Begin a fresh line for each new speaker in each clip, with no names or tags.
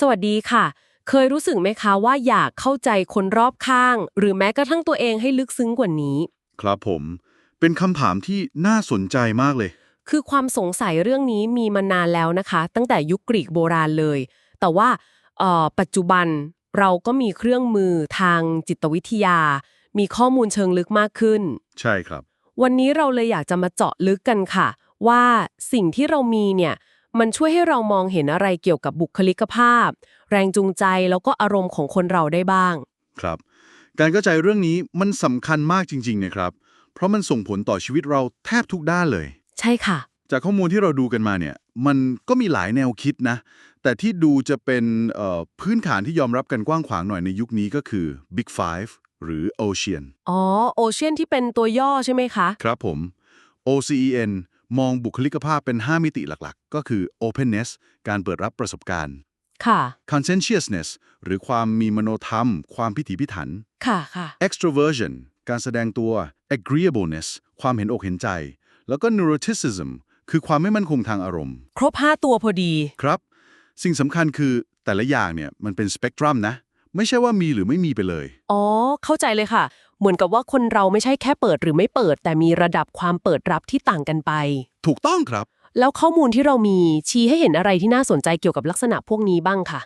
สวัสดีค่ะ เคยรู้สึกไหมคะว่าอยากเข้าใจคนรอบข้าง หรือแม้กระทั่งตัวเองให้ลึกซึ้งกว่านี้
ครับผม เป็นคำถามที่น่าสนใจมากเลย
คือความสงสัยเรื่องนี้มีมานานแล้วนะคะ ตั้งแต่ยุคกรีกโบราณเลย แต่ว่าเอ่อปัจจุบันเราก็มีเครื่องมือทางจิตวิทยา มีข้อมูลเชิงลึกมากขึ้น
ใช่ครับ
วันนี้เราเลยอยากจะมาเจาะลึกกันค่ะ ว่าสิ่งที่เรามีเนี่ย มันช่วยให้เรามองเห็นอะไรเกี่ยวกับบุคลิกภาพ แรงจูงใจแล้วก็อารมณ์ของคนเราได้บ้าง
ครับ การเข้าใจเรื่องนี้มันสำคัญมากจริง ๆ นะครับ เพราะมันส่งผลต่อชีวิตเราแทบทุกด้านเลย
ใช่ค่ะ
จากข้อมูลที่เราดูกันมาเนี่ย มันก็มีหลายแนวคิดนะ แต่ที่ดูจะเป็นเอ่อพื้นฐานที่ยอมรับกันกว้างขวางหน่อยในยุคนี้ก็คือ Big Five หรือ Ocean
อ๋อโอเชียนที่เป็นตัวย่อใช่ไหมคะ
ครับผม OCEN มองบุคลิกภาพเป็น 5 มิติหลักๆ ก็คือ Openness การเปิดรับประสบการณ์
ค่ะ
Conscientiousness หรือความมีมโนธรรม ความพิถีพิถัน
ค่ะค่ะ
extroversion การแสดงตัว agreeableness ความเห็นอกเห็นใจ แล้วก็ neuroticism คือความไม่มั่นคงทางอารมณ์
ครบ 5 ตัวพอดี
ครับ สิ่งสำคัญคือแต่ละอย่างเนี่ยมันเป็นสเปกตรัมนะ ไม่ใช่ว่ามีหรือไม่มีไปเลย
อ๋อ เข้าใจเลยค่ะ เหมือนกับว่าคนเราไม่ใช่แค่เปิดหรือไม่เปิด แต่มีระดับความเปิดรับที่ต่างกันไป
ถูกต้องครับ
แล้วข้อมูลที่เรามีชี้ให้เห็นอะไรที่น่าสนใจเกี่ยวกับลักษณะพวกนี้บ้างค่ะ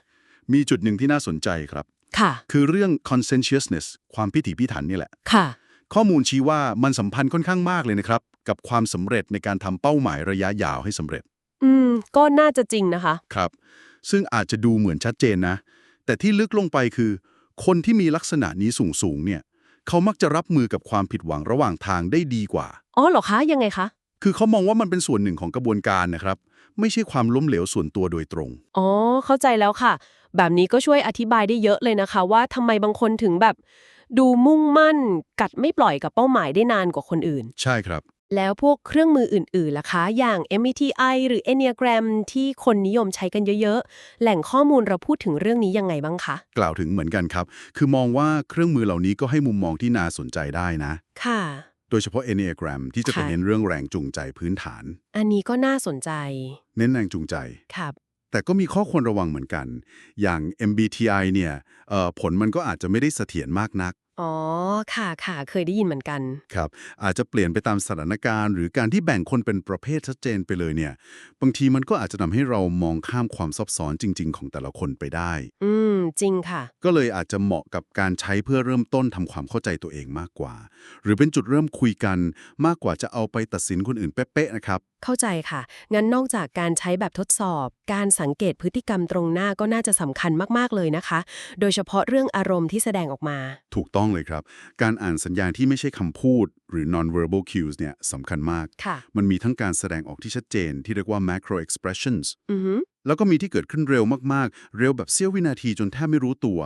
มีจุดหนึ่งที่น่าสนใจครับ
ค่ะ
คือเรื่อง conscientiousness ความพิถีพิถันนี่แหละ
ค่ะ
ข้อมูลชี้ว่ามันสัมพันธ์ค่อนข้างมากเลยนะครับ กับความสำเร็จในการทำเป้าหมายระยะยาวให้สำเร็จ
อืม ก็น่าจะจริงนะคะ
ครับ ซึ่งอาจจะดูเหมือนชัดเจนนะ แต่ที่ลึกลงไปคือ คนที่มีลักษณะนี้สูงสูงๆเนี่ย เขามักจะรับมือกับความผิดหวังระหว่างทางได้ดีกว่า
อ๋อเหรอคะ ยังไงคะ
คือเขามองว่ามันเป็นส่วนหนึ่งของกระบวนการนะครับ ไม่ใช่ความล้มเหลวส่วนตัวโดยตรง
อ๋อ เข้าใจแล้วค่ะ แบบนี้ก็ช่วยอธิบายได้เยอะเลยนะคะ ว่าทำไมบางคนถึงแบบ ดูมุ่งมั่น กัดไม่ปล่อยกับเป้าหมายได้นานกว่าคนอื่น
ใช่ครับ
แล้วพวกเครื่องมืออื่นๆล่ะคะ อย่าง MBTI หรือ Enneagram ที่คนนิยมใช้กันเยอะๆ แหล่งข้อมูลเราพูดถึงเรื่องนี้ยังไงบ้างคะ
กล่าวถึงเหมือนกันครับ คือมองว่าเครื่องมือเหล่านี้ก็ให้มุมมองที่น่าสนใจได้นะ
ค่ะ
โดยเฉพาะ Enneagram ที่จะไป
ค่ะ
เน้นเรื่องแรงจูงใจพื้นฐาน
อันนี้ก็น่าสนใจ
เน้นแรงจูงใจ
ครับ
แต่ก็มีข้อควรระวังเหมือนกัน อย่าง MBTI เนี่ยเอ่อผลมันก็อาจจะไม่ได้เสถียรมากนัก
อ๋อ ค่ะ ค่ะ เคยได้ยินเหมือนกัน
ครับ อาจจะเปลี่ยนไปตามสถานการณ์ หรือการที่แบ่งคนเป็นประเภทชัดเจนไปเลยเนี่ย บางทีมันก็อาจจะทำให้เรามองข้ามความซับซ้อนจริง ๆ ของแต่ละคนไปได้
อืม จริงค่ะ
ก็เลยอาจจะเหมาะกับการใช้เพื่อเริ่มต้นทำความเข้าใจตัวเองมากกว่า หรือเป็นจุดเริ่มคุยกันมากกว่าจะเอาไปตัดสินคนอื่นเป๊ะๆนะครับ
เข้าใจค่ะ งั้นนอกจากการใช้แบบทดสอบ การสังเกตพฤติกรรมตรงหน้าก็น่าจะสำคัญมากๆเลยนะคะ โดยเฉพาะเรื่องอารมณ์ที่แสดงออกมา
ถูกต้องเลยครับ การอ่านสัญญาณที่ไม่ใช่คำพูด หรือ non-verbal cues เนี่ยสำคัญมาก
ค่ะ
มันมีทั้งการแสดงออกที่ชัดเจนที่เรียกว่า macro expressions
อือฮึ
แล้วก็มีที่เกิดขึ้นเร็วมากๆ เร็วแบบเสี้ยววินาทีจนแทบไม่รู้ตัว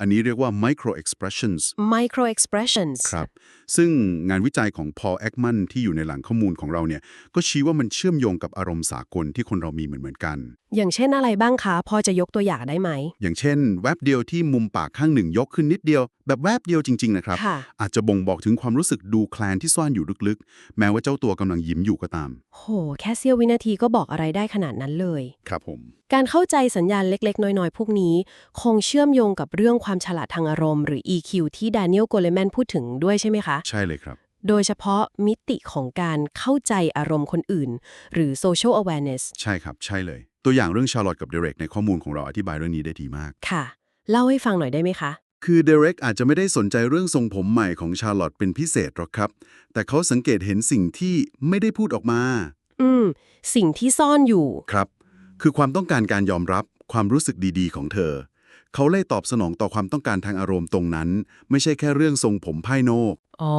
อันนี้เรียกว่า micro expressions
micro expressions
ครับ ซึ่งงานวิจัยของ Paul Ekman ที่อยู่ในหลังข้อมูลของเราเนี่ย ก็ชี้ว่ามันเชื่อมโยงกับอารมณ์สากลที่คนเรามีเหมือนเหมือนๆกัน
อย่างเช่นอะไรบ้างคะ พอจะยกตัวอย่างได้ไหม
อย่างเช่น แวบเดียวที่มุมปากข้างหนึ่งยกขึ้นนิดเดียว แบบแวบเดียวจริง ๆ นะครับ
ค่ะ
อาจจะบ่งบอกถึงความรู้สึกดูแคลนที่ซ่อนอยู่ลึกๆ แม้ว่าเจ้าตัวกำลังยิ้มอยู่ก็ตาม
โห แค่เสี้ยววินาทีก็บอกอะไรได้ขนาดนั้นเลย
ครับผม
การเข้าใจสัญญาณเล็ก ๆ น้อย ๆ พวกนี้ คงเชื่อมโยงกับเรื่องความฉลาดทางอารมณ์หรือ EQ ที่ดานิเอลโกเลแมนพูดถึงด้วยใช่ไหมคะ
ใช่เลยครับ
โดยเฉพาะมิติของการเข้าใจอารมณ์คนอื่น หรือ social awareness
ใช่ครับ ใช่เลย ตัวอย่างเรื่องชาร์ลอตกับเดเร็กในข้อมูลของเราอธิบายเรื่องนี้ได้ดีมาก
ค่ะ เล่าให้ฟังหน่อยได้ไหมคะ
คือเดเร็กอาจจะไม่ได้สนใจเรื่องทรงผมใหม่ของชาร์ลอตเป็นพิเศษหรอกครับ แต่เขาสังเกตเห็นสิ่งที่ไม่ได้พูดออกมา
อืม สิ่งที่ซ่อนอยู่
ครับ คือความต้องการการยอมรับความรู้สึกดีๆ ของเธอ เขาเลยตอบสนองต่อความต้องการทางอารมณ์ตรงนั้น ไม่ใช่แค่เรื่องทรงผมภายนอก
อ๋อ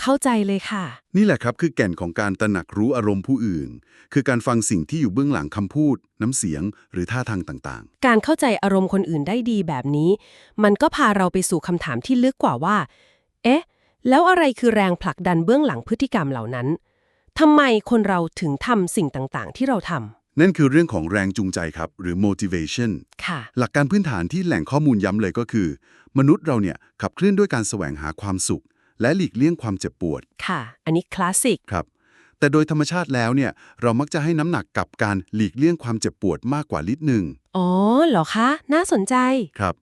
เข้าใจเลยค่ะ
นี่แหละครับคือแก่นของการตระหนักรู้อารมณ์ผู้อื่น คือการฟังสิ่งที่อยู่เบื้องหลังคำพูด น้ำเสียง หรือท่าทางต่าง
การเข้าใจอารมณ์คนอื่นได้ดีแบบนี้ มันก็พาเราไปสู่คำถามที่ลึกกว่าว่า เอ๊ะ แล้วอะไรคือแรงผลักดันเบื้องหลังพฤติกรรมเหล่านั้นทำไมคนเราถึงทำสิ่งต่างๆ ที่เราท
ๆ นั่นคือเรื่องของแรงจูงใจครับ หรือ motivation ำ
ค่ะ
หลักการพื้นฐานที่แหล่งข้อมูลย้ำเลยก็คือ มนุษย์เราเนี่ยขับเคลื่อนด้วยการแสวงหาความสุข และหลีกเลี่ยงความเจ็บปวด
ค่ะ อันนี้คลาสสิก
ครับ แต่โดยธรรมชาติแล้วเนี่ยเรามักจะให้น้ำหนักกับการหลีกเลี่ยงความเจ็บปวดมากกว่าลิดหนึ่ง
อ๋อเหรอคะ น่าสนใจ
ครับ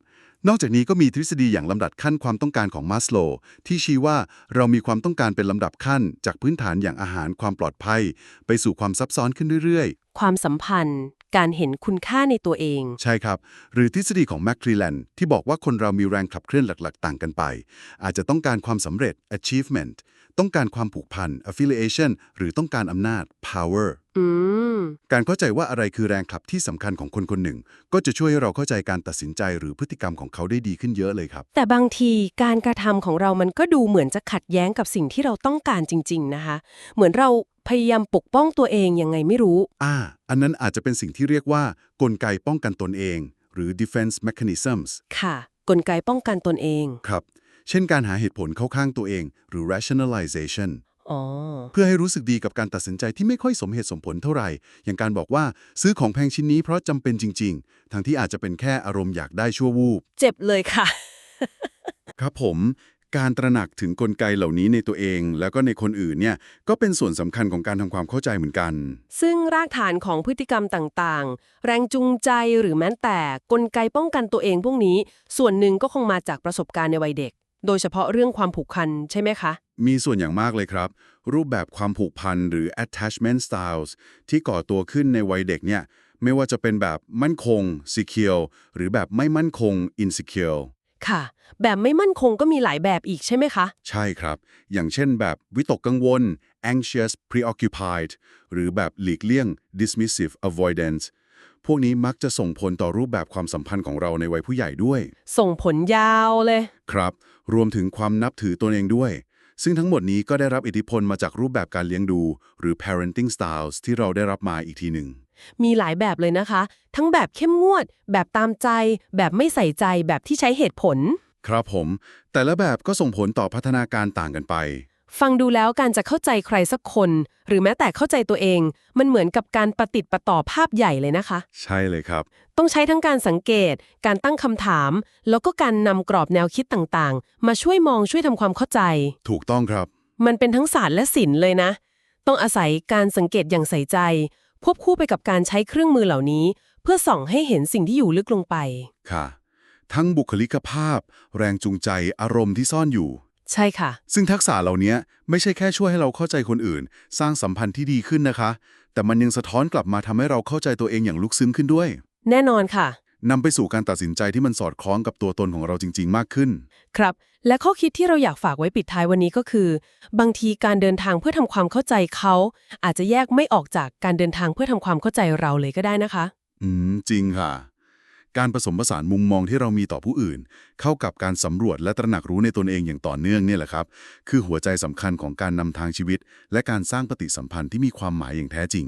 นอกจากนี้ก็มีทฤษฎีอย่างลำดับขั้นความต้องการของมาสโลว์ที่ชี้ว่าเรามีความต้องการเป็นลำดับขั้น จากพื้นฐานอย่างอาหารความปลอดภัย ไปสู่ความซับซ้อนขึ้นเรื่อย
ความสัมพันธ์ การเห็นคุณค่าในตัวเอง
ๆใช่ครับ หรือทฤษฎีของแมคคลีแลนด์ที่บอกว่าคนเรามีแรงขับเคลื่อนหลักๆ ต่างกันไป อาจจะต้องการความสำเร็จ achievement ต้องการความผูกพัน affiliation หรือต้องการอำนาจ power
อืม
การเข้าใจว่าอะไรคือแรงขับที่สำคัญของคนคนหนึ่ง ก็จะช่วยให้เราเข้าใจการตัดสินใจหรือพฤติกรรมของเขาได้ดีขึ้นเยอะเลยครับ
แต่บางทีการกระทำของเรามันก็ดูเหมือนจะขัดแย้งกับสิ่งที่เราต้องการจริง ๆ นะคะ เหมือนเราพยายามปกป้องตัวเองยังไงไม่รู้
อ่า อันนั้นอาจจะเป็นสิ่งที่เรียกว่ากลไกป้องกันตนเอง หรือ defense mechanisms
ค่ะ กลไกป้องกันตนเอง
ครับ เช่นการหาเหตุผลเข้าข้างตัวเอง หรือ rationalization
อ๋อ
เพื่อให้รู้สึกดีกับการตัดสินใจที่ไม่ค่อยสมเหตุสมผลเท่าไหร่ อย่างการบอกว่าซื้อของแพงชิ้นนี้เพราะจำเป็นจริง ๆ ทั้งที่อาจจะเป็นแค่อารมณ์อยากได้ชั่ววูบ
เจ็บเลยค่ะ
ครับผม การตระหนักถึงกลไกเหล่านี้ในตัวเอง แล้วก็ในคนอื่นเนี่ยก็เป็นส่วนสำคัญของการทำความเข้าใจเหมือนกัน
ซึ่งรากฐานของพฤติกรรมต่างๆ แรงจูงใจหรือแม้แต่กลไกป้องกันตัวเองพวกนี้ ส่วนหนึ่งก็คงมาจากประสบการณ์ในวัยเด็ก โดยเฉพาะเรื่องความผูกพันใช่ไหมคะ
มีส่วนอย่างมากเลยครับ รูปแบบความผูกพันหรือ attachment styles ที่ก่อตัวขึ้นในวัยเด็กเนี่ย ไม่ว่าจะเป็นแบบมั่นคง secure หรือแบบไม่มั่นคง insecure
ค่ะ แบบไม่มั่นคงก็มีหลายแบบอีกใช่ไหมคะ
ใช่ครับ อย่างเช่นแบบวิตกกังวล anxious preoccupied หรือแบบหลีกเลี่ยง dismissive avoidance พวกนี้มักจะส่งผลต่อรูปแบบความสัมพันธ์ของเราในวัยผู้ใหญ่ด้วย
ส่งผลยาวเลย
ครับ รวมถึงความนับถือตนเองด้วย ซึ่งทั้งหมดนี้ก็ได้รับอิทธิพลมาจากรูปแบบการเลี้ยงดู หรือ parenting styles ที่เราได้รับมาอีกทีหนึ่ง
มีหลายแบบเลยนะคะ ทั้งแบบเข้มงวด แบบตามใจ แบบไม่ใส่ใจ แบบที่ใช้เหตุผล
ครับผม แต่ละแบบก็ส่งผลต่อพัฒนาการต่างกันไป
ฟังดูแล้วการจะเข้าใจใครสักคน หรือแม้แต่เข้าใจตัวเอง มันเหมือนกับการประติดประต่อภาพใหญ่เลยนะคะ
ใช่เลยครับ
ต้องใช้ทั้งการสังเกต การตั้งคำถาม แล้วก็การนำกรอบแนวคิดต่างๆ มาช่วยมองช่วยทำความเข้าใจ
ถูกต้องครับ
มันเป็นทั้งศาสตร์และศิลป์เลยนะ ต้องอาศัยการสังเกตอย่างใส่ใจ ควบคู่ไปกับการใช้เครื่องมือเหล่านี้ เพื่อส่องให้เห็นสิ่งที่อยู่ลึกลงไป
ค่ะ ทั้งบุคลิกภาพ แรงจูงใจ อารมณ์ที่ซ่อนอยู่
ใช่ค่ะ
ซึ่งทักษะเหล่านี้ไม่ใช่แค่ช่วยให้เราเข้าใจคนอื่น สร้างสัมพันธ์ที่ดีขึ้นนะคะ แต่มันยังสะท้อนกลับมาทำให้เราเข้าใจตัวเองอย่างลึกซึ้งขึ้นด้วย
แน่นอนค่ะ
นำไปสู่การตัดสินใจที่มันสอดคล้องกับตัวตนของเราจริง ๆ มากขึ้น
ครับ และข้อคิดที่เราอยากฝากไว้ปิดท้ายวันนี้ก็คือ บางทีการเดินทางเพื่อทำความเข้าใจเขา อาจจะแยกไม่ออกจากการเดินทางเพื่อทำความเข้าใจเราเลยก็ได้นะคะ
อืมจริงค่ะ การผสมผสานมุมมองที่เรามีต่อผู้อื่น เข้ากับการสำรวจและตระหนักรู้ในตนเองอย่างต่อเนื่องเนี่ยแหละครับ คือหัวใจสำคัญของการนำทางชีวิต และการสร้างปฏิสัมพันธ์ที่มีความหมายอย่างแท้จริง